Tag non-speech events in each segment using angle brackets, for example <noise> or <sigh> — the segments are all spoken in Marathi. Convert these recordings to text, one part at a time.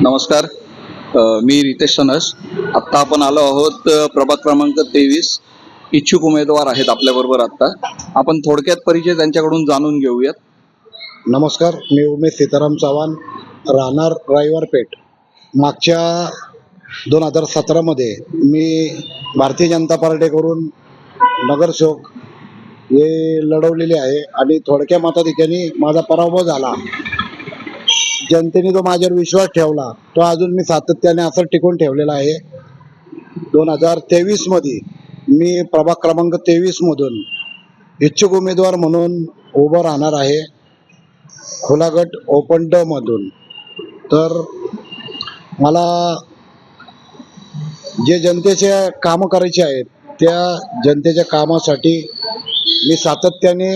नमस्कार. मी रितेश सनस. आत्ता आपण आलो आहोत प्रभात प्रभाग क्रमांक तेवीस. इच्छुक उमेदवार आहेत आपल्याबरोबर आत्ता. आपण थोडक्यात परिचय त्यांच्याकडून जाणून घेऊयात. नमस्कार मी उमेश सीताराम चव्हाण राहणार रायवारपेठ मागच्या दोन हजार सतरामध्ये मी भारतीय जनता पार्टीकडून नगरसेवक हे लढवलेले आहे आणि थोडक्या मताधिक्याने माझा पराभव झाला. जनतेने जो माझ्यावर विश्वास ठेवला तो अजून मी सातत्याने असं टिकून ठेवलेला आहे. दोन हजार तेवीसमध्ये मी प्रभाग क्रमांक तेवीसमधून इच्छुक उमेदवार म्हणून उभं राहणार आहे. खुलागट ओपन ड मधून. तर मला जे जनतेचे कामं करायचे आहेत त्या जनतेच्या कामासाठी मी सातत्याने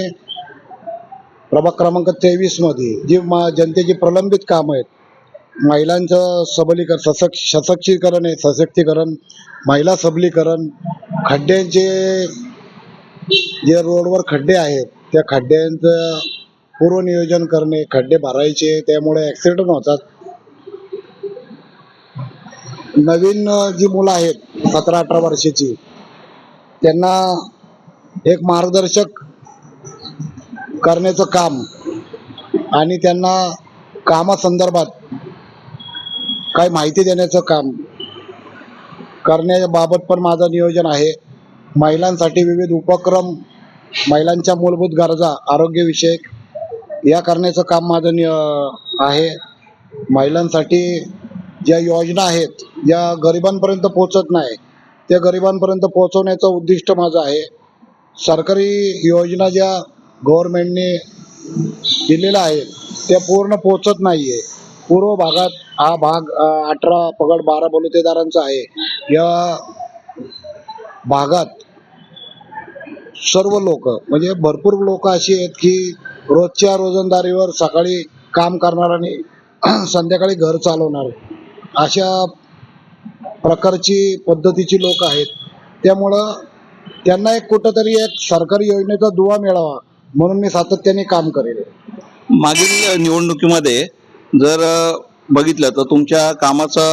प्रभाग क्रमांक तेवीसमध्ये जी मा जनतेची प्रलंबित कामं आहेत महिलांचं सबलीकरण सशक सशक्तीकरण आहे सशक्तीकरण महिला सबलीकरण खड्ड्यांचे जे रोडवर खड्डे आहेत त्या खड्ड्यांचं पूर्वनियोजन करणे खड्डे भरायचे त्यामुळे ॲक्सिडेंट होतात. नवीन जी मुलं आहेत सतरा अठरा वर्षाची त्यांना एक मार्गदर्शक करण्याचं काम आणि त्यांना कामासंदर्भात काय माहिती देण्याचं काम करण्याबाबत पण माझं नियोजन आहे. महिलांसाठी विविध उपक्रम महिलांच्या मूलभूत गरजा आरोग्यविषयक या करण्याचं काम माझं नि- आहे. महिलांसाठी ज्या योजना आहेत ज्या गरिबांपर्यंत पोहोचत नाही त्या गरिबांपर्यंत पोहोचवण्याचं उद्दिष्ट माझं आहे. सरकारी योजना ज्या गव्हर्नमेंटने दिलेल्या आहेत त्या पूर्ण पोचत नाही आहे पूर्व भागात हा भाग अठरा पगड बारा बलुतेदारांचा आहे. या भागात सर्व लोक म्हणजे भरपूर लोक अशी आहेत की रोजच्या रोजंदारीवर सकाळी काम करणार आणि <clears throat> संध्याकाळी घर चालवणार. अशा प्रकारची पद्धतीची लोक आहेत. त्यामुळं त्यांना एक कुठंतरी एक सरकारी योजनेचा दुवा मिळावा म्हणून मी सातत्याने काम करेल. मागील निवडणुकीमध्ये जर बघितलं तर तुमच्या कामाचा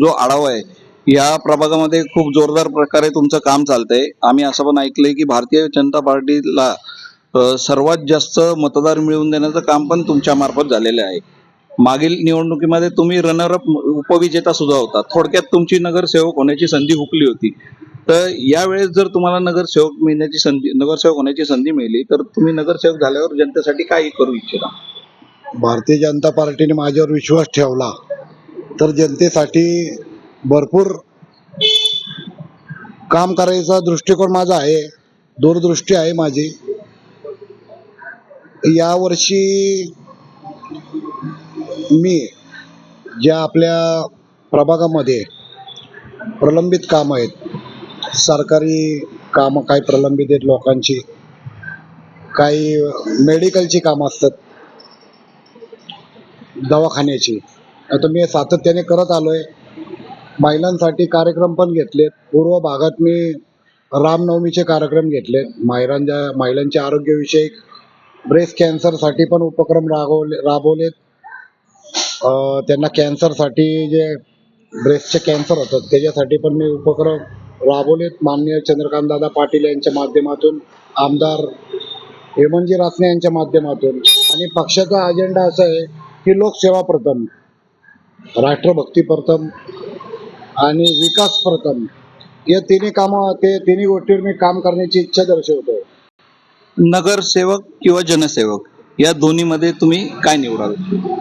जो आढावा आहे या प्रभागामध्ये खूप जोरदार प्रकारे तुमचं काम चालतंय. आम्ही असं पण ऐकलंय की भारतीय जनता पार्टीला सर्वात जास्त मतदार मिळवून देण्याचं काम पण तुमच्या मार्फत झालेलं आहे. मागील निवडणुकीमध्ये तुम्ही रनरअप उपविजेता सुद्धा होता. थोडक्यात तुमची नगरसेवक होण्याची संधी हुकली होती. तर यावेळेस जर तुम्हाला नगरसेवक मिळण्याची संधी नगरसेवक होण्याची संधी मिळाली तर तुम्ही नगरसेवक झाल्यावर जनतेसाठी काय करू इच्छिता? भारतीय जनता पार्टीने माझ्यावर विश्वास ठेवला तर जनतेसाठी भरपूर काम करायचा दृष्टिकोन माझा आहे दूरदृष्टी आहे माझी. यावर्षी मी ज्या आपल्या प्रभागामध्ये प्रलंबित काम आहेत सरकारी कामं काही प्रलंबित आहेत लोकांची. काही मेडिकलची कामं असतात. दवाखान्याची. आता मी सातत्याने करत आलोय. महिलांसाठी कार्यक्रम पण घेतलेत. पूर्व भागात मी रामनवमीचे कार्यक्रम घेतलेत. महिलांच्या महिलांच्या आरोग्यविषयक ब्रेस्ट कॅन्सरसाठी पण उपक्रम राबवले राबवलेत. त्यांना कॅन्सरसाठी जे ब्रेस्टचे कॅन्सर होतात त्याच्यासाठी पण मी उपक्रम राबवलेत माननीय चंद्रकांतदादा पाटील यांच्या माध्यमातून आमदार हेमंतजी रासने यांच्या माध्यमातून आणि पक्षाचा अजेंडा असा आहे की लोकसेवा प्रथम राष्ट्रभक्ती प्रथम आणि विकास प्रथम. या तिन्ही कामं ते तिन्ही गोष्टीवर मी काम करण्याची इच्छा दर्शवतो नगरसेवक किंवा जनसेवक या दोन्हीमध्ये तुम्ही काय निवडाल?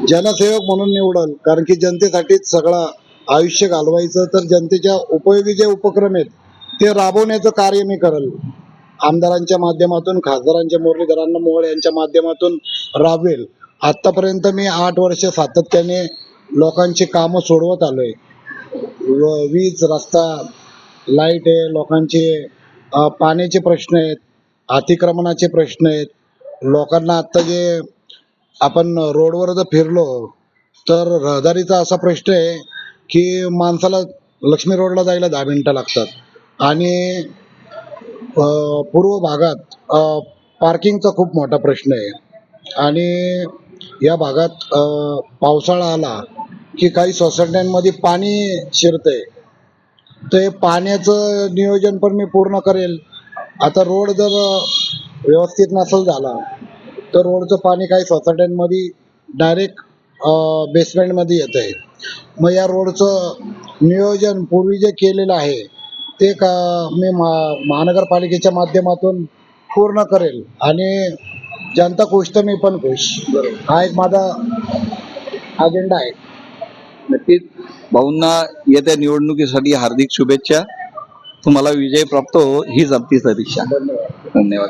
जनसेवक म्हणून निवडल कारण की जनतेसाठीच सगळं आयुष्य घालवायचं तर जनतेच्या उपयोगी जे उपक्रम आहेत ते राबवण्याचं कार्य मी करल. आमदारांच्या माध्यमातून खासदारांच्या मुरलीधरांना मोहोळ यांच्या माध्यमातून राबवेल. आतापर्यंत मी आठ वर्ष सातत्याने लोकांची कामं सोडवत आलोय. व- वीज रस्ता लाइट आहे लोकांचे पाण्याचे प्रश्न आहेत अतिक्रमणाचे प्रश्न आहेत. लोकांना आत्ता जे आपण रोडवर जर फिरलो तर रहदारीचा असा प्रश्न आहे की माणसाला लक्ष्मी रोडला जायला दहा मिनिटं लागतात. आणि पूर्व भागात पार्किंगचा खूप मोठा प्रश्न आहे. आणि या भागात पावसाळा आला की काही सोसायट्यांमध्ये पाणी शिरतंय. ते पाण्याचं नियोजन पण मी पूर्ण करेल. आता रोड जर व्यवस्थित नसेल झाला तर रोडचं पाणी काही सोसायट्यांमध्ये डायरेक्ट बेसमेंटमध्ये येत आहे. मग या रोडचं नियोजन पूर्वी जे केलेलं आहे ते का मी मा महानगरपालिकेच्या माध्यमातून पूर्ण करेल. आणि जनता खुश तर मी पण खुश. हा एक माझा अजेंडा आहे. नक्कीच. भाऊंना येत्या निवडणुकीसाठी हार्दिक शुभेच्छा. तुम्हाला विजय प्राप्त हो हीच आमची सदिच्छा. धन्यवाद. धन्यवाद.